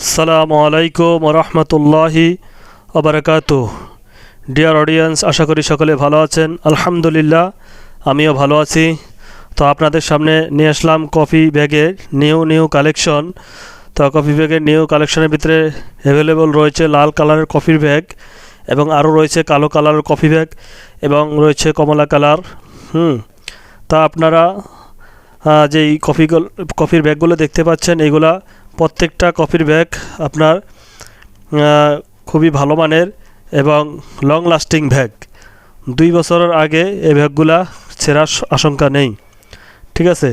আসসালামু আলাইকুম রহমতুল্লাহি আবরকাত ডিয়ার অডিয়েন্স আশা করি সকলে ভালো আছেন। আলহামদুলিল্লাহ, আমিও ভালো আছি। তো আপনাদের সামনে নিয়ে আসলাম কফি ব্যাগের নিউ নিউ কালেকশন। তো কফি ব্যাগের নিউ কালেকশনের ভিতরে অ্যাভেলেবল রয়েছে লাল কালারের কফির ব্যাগ এবং আরও রয়েছে কালো কালারের কফি ব্যাগ এবং রয়েছে কমলা কালার। হুম, তা আপনারা যেই কফিগুলো কফির ব্যাগগুলো দেখতে পাচ্ছেন এইগুলা প্রত্যেকটা কফির ব্যাগ আপনার খুবই ভালো মানের এবং লং লাস্টিং ব্যাগ। দুই বছরের আগে এই ব্যাগগুলা ছেঁড়ার আশঙ্কা নেই। ঠিক আছে?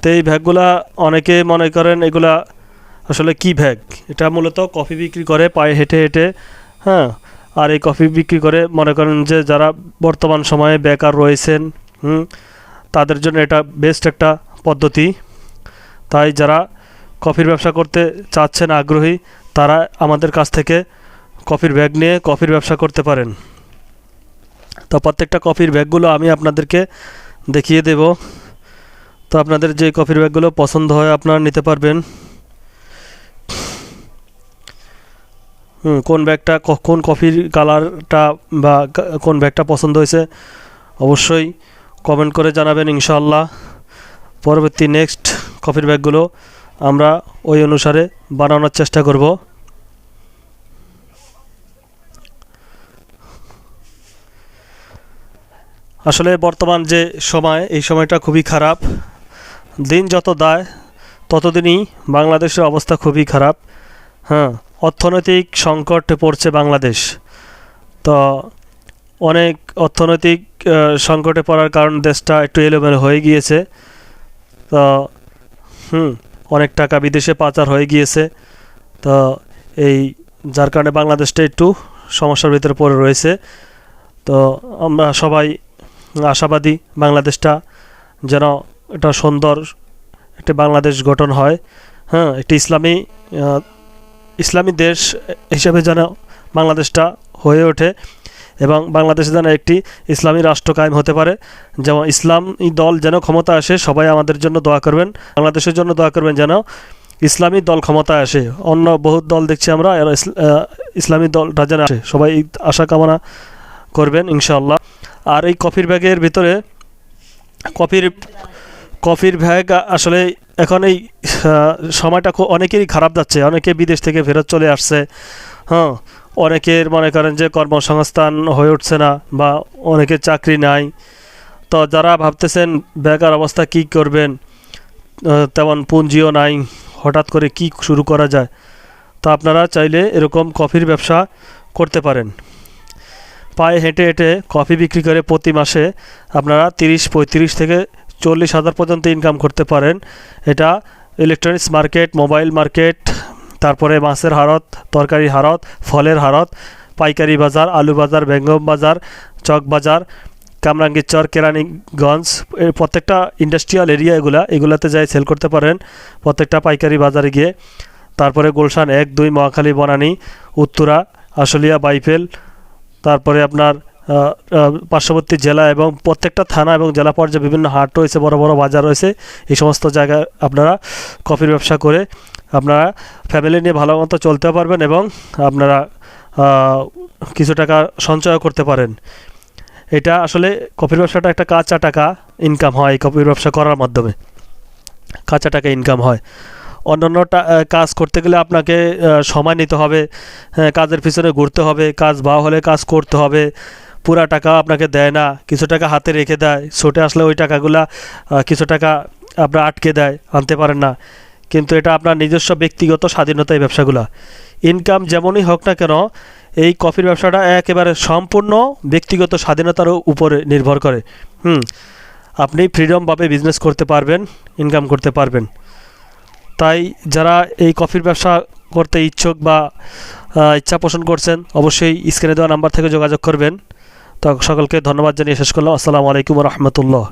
তো এই ব্যাগগুলা অনেকে মনে করেন এগুলা আসলে কি ব্যাগ? এটা মূলত কফি বিক্রি করে, পায়ে হেঁটে হেঁটে হ্যাঁ? আর এই কফি বিক্রি করে মনে করেন যে যারা বর্তমান সময়ে বেকার রয়েছেন, হুম? তাদের জন্য এটা বেস্ট একটা পদ্ধতি। তাই যারা কফির ব্যবসা করতে চাচ্ছেন আগ্রহী, তারা আমাদের কাছ থেকে কফির ব্যাগ নিয়ে কফির ব্যবসা করতে পারেন। তো প্রত্যেকটা কফির ব্যাগগুলো আমি আপনাদেরকে দেখিয়ে দেব। তো আপনাদের যে কফির ব্যাগগুলো পছন্দ হয় আপনারা নিতে পারবেন। কোন ব্যাগটা কোন কফির কালারটা বা কোন ব্যাগটা পছন্দ হয়েছে অবশ্যই কমেন্ট করে জানাবেন ইনশাআল্লাহ। পরবর্তী নেক্সট কফির ব্যাগগুলো আমরা ওই অনুসারে বানানোর চেষ্টা করব। আসলে বর্তমান যে সময়, এই সময়টা খুবই খারাপ। দিন যত দায়, ততদিনই বাংলাদেশের অবস্থা খুবই খারাপ। হ্যাঁ অর্থনৈতিক সংকটে পড়ছে বাংলাদেশ। তো অনেক অর্থনৈতিক সংকটে পড়ার কারণ দেশটা একটু এলোমেলো হয়ে গিয়েছে। তো, হুম অনেক টাকা বিদেশে পাচার হয়ে গিয়েছে। তো এই যার কারণে বাংলাদেশটা একটু সমস্যার ভিতরে পড়ে রয়েছে। তো আমরা সবাই আশাবাদী বাংলাদেশটা যেন একটা সুন্দর একটা বাংলাদেশ গঠন হয়। হ্যাঁ একটি ইসলামী ইসলামী দেশ হিসেবে যেন বাংলাদেশটা হয়ে ওঠে। এবং বাংলাদেশে যেন একটি ইসলামী রাষ্ট্র কায়েম হতে পারে। যেমন ইসলামী দল যেন ক্ষমতা আসে, সবাই আমাদের জন্য দোয়া করবেন। বাংলাদেশের জন্য দোয়া করবেন যেন ইসলামী দল ক্ষমতায় আসে। অন্য বহুত দল দেখছি আমরা ইসলামী দলটা যেন আসে। সবাই আশা কামনা করবেন ইনশাআল্লাহ। আর এই কফির ব্যাগের ভিতরে কফির কফির ব্যাগ আসলে এখন এই সময়টা অনেকেরই খারাপ যাচ্ছে। অনেকে বিদেশ থেকে ফেরত চলে আসছে। হ্যাঁ অনেকের মনে করেন যে কর্মসংস্থান হয়ে উঠছে না বা অনেকের চাকরি নাই। তো যারা ভাবতেছেন বেকার অবস্থা কি করবেন তেমন পুঁজিও নাই, হঠাৎ করে কি শুরু করা যায়, তো আপনারা চাইলে এরকম কফির ব্যবসা করতে পারেন। পায়ে হেঁটে হেঁটে কফি বিক্রি করে প্রতি মাসে আপনারা তিরিশ, পঁয়ত্রিশ থেকে চল্লিশ হাজার পর্যন্ত ইনকাম করতে পারেন। এটা ইলেকট্রনিক্স মার্কেট মোবাইল মার্কেট তারপরে মাছের হারত তরকারি হারত ফলের হারত পাইকারি বাজার, আলু বাজার, বেঙ্গম বাজার, চক বাজার কামরাঙ্গীরচর কেরানীগঞ্জ এর প্রত্যেকটা ইন্ডাস্ট্রিয়াল এরিয়া এগুলা, এগুলাতে যাই সেল করতে পারেন। প্রত্যেকটা পাইকারি বাজারে গিয়ে। তারপরে গুলশান এক, দুই, মহাখালী, বনানী, উত্তরা, আশুলিয়া, বাইফেল, তারপরে আপনার পার্শ্ববর্তী জেলা এবং প্রত্যেকটা থানা এবং জেলা পর্যায়ে বিভিন্ন হাট রয়েছে, বড় বড় বাজার রয়েছে। এই সমস্ত জায়গায় আপনারা কফির ব্যবসা করে আপনারা ফ্যামিলি নিয়ে ভালো মতো চলতে পারবেন এবং আপনারা কিছু টাকা সঞ্চয় করতে পারেন। এটা আসলে কফির ব্যবসাটা একটা কাঁচা টাকা ইনকাম হয় এই কফির ব্যবসা করার মাধ্যমে। কাঁচা টাকা ইনকাম হয়। অন্যান্য কাজ করতে গেলে আপনাকে সময় নিতে হবে হ্যাঁ, কাজের পিছনে ঘুরতে হবে কাজ বা হলে কাজ করতে হবে পুরা টাকা আপনাকে দেয় না কিছু টাকা হাতে রেখে দেয় ছোটে আসলে ওই টাকাগুলা কিছু টাকা আপনার আটকে দেয় আনতে পারেন না। কিন্তু এটা আপনার নিজস্ব ব্যক্তিগত স্বাধীনতা এই ব্যবসাগুলা। ইনকাম যেমনই হোক না কেন, এই কফির ব্যবসাটা একেবারে সম্পূর্ণ ব্যক্তিগত স্বাধীনতার উপরে নির্ভর করে। হুম, আপনি ফ্রিডমভাবে বিজনেস করতে পারবেন ইনকাম করতে পারবেন। তাই যারা এই কফির ব্যবসা করতে ইচ্ছুক বা ইচ্ছা পোষণ করছেন, অবশ্যই স্ক্রিনে দেওয়া নাম্বার থেকে যোগাযোগ করবেন। তো সকলকে ধন্যবাদ জানিয়ে শেষ করলাম। আসসালামু আলাইকুম রহমতুল্লাহ।